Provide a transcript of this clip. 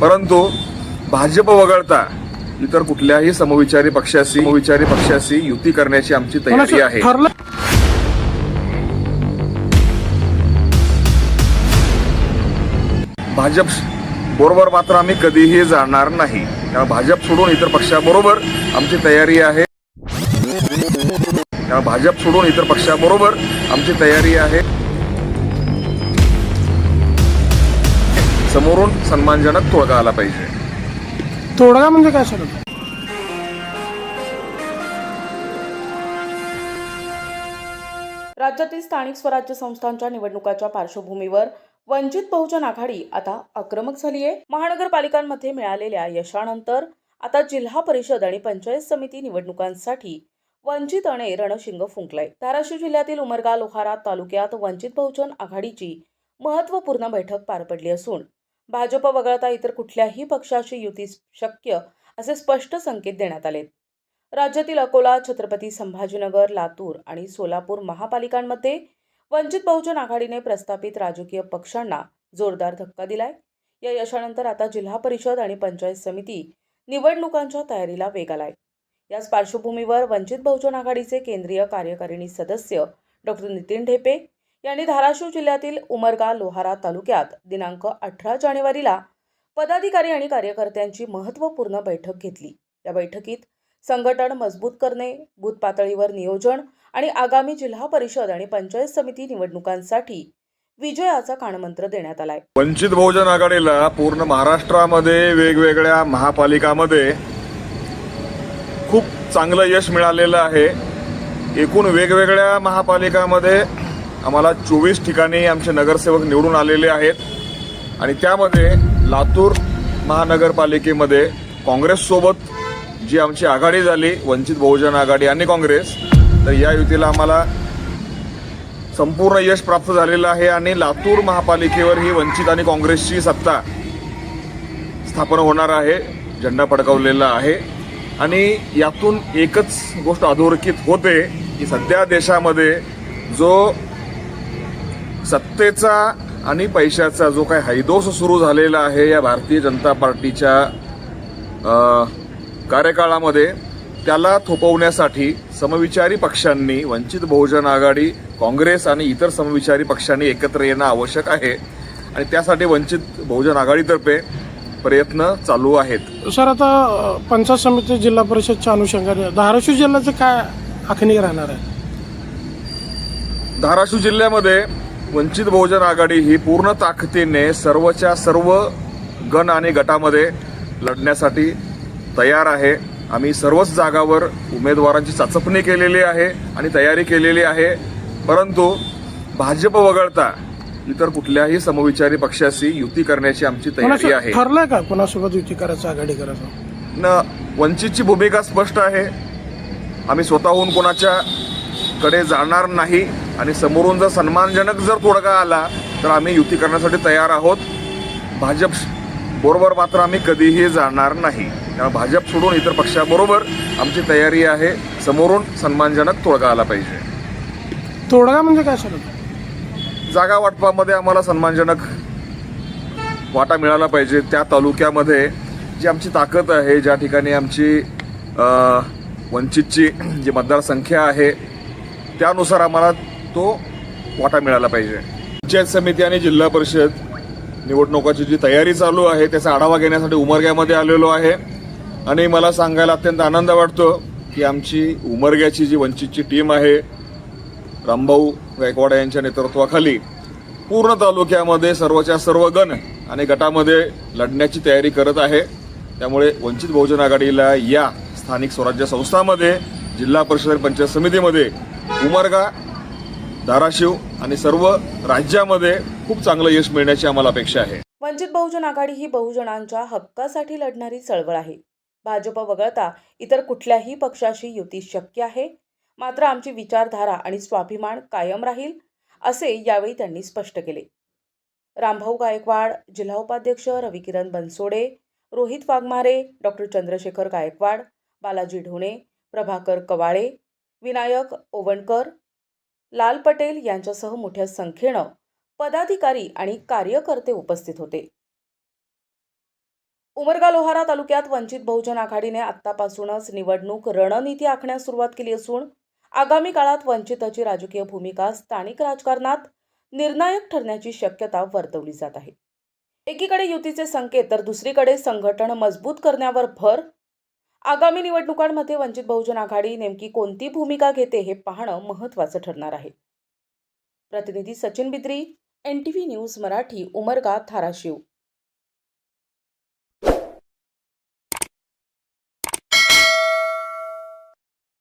परंतु भाजप वगळता इतर कुठल्याही समविचारी पक्षाशी समविचारी पक्षाशी युती करण्याची आमची तयारी आहे. भाजप बरोबर मात्र आम्ही कधीही जाणार नाही. त्यामुळे भाजप सोडून इतर पक्षाबरोबर आमची तयारी आहे. त्यामुळे भाजप सोडून इतर पक्षाबरोबर आमची तयारी आहे. समोरून सन्मानजनक तोडगा आला पाहिजे. तोडगा म्हणजे काय सर? राज्यातील स्थानिक स्वराज्य संस्थांच्या निवडणुकाच्या पार्श्वभूमीवर वंचित बहुजन आघाडी आता आक्रमक झाली आहे महानगरपालिकांमध्ये मिळालेल्या यशानंतर आता जिल्हा परिषद आणि पंचायत समिती निवडणुकांसाठी वंचितने रणशिंग फुंकलंय. धाराशिव जिल्ह्यातील उमरगा लोहारा तालुक्यात वंचित बहुजन आघाडीची महत्त्वपूर्ण बैठक पार पडली असून भाजप वगळता इतर कुठल्याही पक्षाशी युती शक्य असे स्पष्ट संकेत देण्यात आले राज्यातील अकोला छत्रपती संभाजीनगर लातूर आणि सोलापूर महापालिकांमध्ये वंचित बहुजन आघाडीने प्रस्थापित राजकीय पक्षांना जोरदार धक्का दिलाय. या यशानंतर आता जिल्हा परिषद आणि पंचायत समिती निवडणुकांच्या तयारीला वेग आलाय. याच पार्श्वभूमीवर वंचित बहुजन आघाडीचे केंद्रीय कार्यकारिणी सदस्य डॉक्टर नितीन ढेपे यांनी धाराशिव जिल्ह्यातील उमरगा लोहारा तालुक्यात दिनांक अठरा जानेवारीला पदाधिकारी आणि कार्यकर्त्यांची महत्त्वपूर्ण बैठक घेतली. या बैठकीत संघटन मजबूत करणे बूथ पातळीवर नियोजन आणि आगामी जिल्हा परिषद आणि पंचायत समिती निवडणुकांसाठी विजयाचा कानमंत्र देण्यात आलाय. वंचित बहुजन आघाडीला पूर्ण महाराष्ट्रामध्ये वेगवेगळ्या महापालिकामध्ये खूप चांगलं यश मिळालेलं आहे. एकूण वेगवेगळ्या महापालिकामध्ये आम्हाला चोवीस ठिकाणी आमचे नगरसेवक निवडून आलेले आहेत. आणि त्यामध्ये लातूर महानगरपालिकेमध्ये काँग्रेससोबत जी आमची आघाडी झाली वंचित बहुजन आघाडी आणि काँग्रेस तर या युतीला आम्हाला संपूर्ण यश प्राप्त झालेलं आहे आणि लातूर महापालिकेवर ही वंचित आणि काँग्रेसची सत्ता स्थापन होणार आहे झेंडा पडकवलेला आहे. आणि यातून एकच गोष्ट अधोरेखित होते की सध्या देशामध्ये जो सत्तेचा आणि पैशाचा जो काही हैदोस सुरू झालेला आहे या भारतीय जनता पार्टीच्या कार्यकाळामध्ये त्याला थोपवण्यासाठी समविचारी पक्षांनी वंचित बहुजन आघाडी काँग्रेस आणि इतर समविचारी पक्षांनी एकत्र येणं आवश्यक आहे. आणि त्यासाठी वंचित बहुजन आघाडीतर्फे प्रयत्न चालू आहेत. सर आता पंचायत समिती जिल्हा परिषदच्या अनुषंगाने धाराशिव जिल्ह्याचं काय आखणी राहणार आहे? धाराशिव जिल्ह्यामध्ये वंचित बहुजन आघाडी ही पूर्ण ताकदीने सर्वच्या सर्व गण आणि गटामध्ये लढण्यासाठी तयार आहे. आम्ही सर्वच जागावर उमेदवारांची चाचपणी केलेली आहे आणि तयारी केलेली आहे. परंतु भाजप वगळता इतर कुठल्याही समविचारी पक्षाशी युती करण्याची आमची तयारी आहे. ठरलंय का कोणासोबत युती करायचं आघाडी करायचं? न वंचितची भूमिका स्पष्ट आहे. आम्ही स्वतःहून कोणाच्या कडे जाणार नाही. आणि समोरून जर सन्मानजनक जर तोडगा आला तर आम्ही युती करण्यासाठी तयार आहोत. भाजप बरोबर मात्र आम्ही कधीही जाणार नाही. त्यामुळे भाजप सोडून इतर पक्षाबरोबर आमची तयारी आहे. समोरून सन्मानजनक तोडगा आला पाहिजे. तोडगा म्हणजे काय सर? जागा वाटपामध्ये आम्हाला सन्मानजनक वाटा मिळाला पाहिजे. त्या तालुक्यामध्ये जी आमची ताकद आहे ज्या ठिकाणी आमची वंचितची जी मतदारसंख्या आहे त्यानुसार आम्हाला तो वाटा मिळाला पाहिजे. पंचायत समिती आणि जिल्हा परिषद निवडणुकाची जी तयारी चालू आहे त्याचा आढावा घेण्यासाठी उमरग्यामध्ये आलेलो आहे. आणि मला सांगायला अत्यंत आनंद वाटतो की आमची उमरग्याची जी वंचितची टीम आहे रामभाऊ गायकवाड यांच्या नेतृत्वाखाली पूर्ण तालुक्यामध्ये सर्वच्या सर्व गण आणि गटामध्ये लढण्याची तयारी करत आहे. त्यामुळे वंचित बहुजन आघाडीला या स्थानिक स्वराज्य संस्थामध्ये जिल्हा परिषद आणि पंचायत समितीमध्ये उमरगा धाराशिव आणि सर्व राज्यामध्ये खूप चांगलं यश मिळण्याची आम्हाला अपेक्षा आहे. वंचित बहुजन आघाडी ही बहुजनांच्या हक्कासाठी लढणारी चळवळ आहे. भाजप वगळता इतर कुठल्याही पक्षाशी युती शक्य आहे. मात्र आमची विचारधारा आणि स्वाभिमान कायम राहील असे यावेळी त्यांनी स्पष्ट केले. रामभाऊ गायकवाड जिल्हा उपाध्यक्ष रविकिरण बनसोडे रोहित वाघमारे डॉक्टर चंद्रशेखर गायकवाड बालाजी ढोणे प्रभाकर कवाळे विनायक ओवणकर लाल पटेल यांच्यासह मोठ्या संख्येनं पदाधिकारी आणि कार्यकर्ते उपस्थित होते. उमरगा लोहारा तालुक्यात वंचित बहुजन आघाडीने आत्तापासूनच निवडणूक रणनीती आखण्यास सुरुवात केली असून आगामी काळात वंचितची राजकीय भूमिका स्थानिक राजकारणात निर्णायक ठरण्याची शक्यता वर्तवली जात आहे. एकीकडे युतीचे संकेत तर दुसरीकडे संघटन मजबूत करण्यावर भर आगामी निवडणुकांमध्ये वंचित बहुजन आघाडी नेमकी कोणती भूमिका घेते हे पाहणं महत्त्वाचं ठरणार आहे. प्रतिनिधी Sachin Bidri N T V news Marathi Umarga Dharashiv.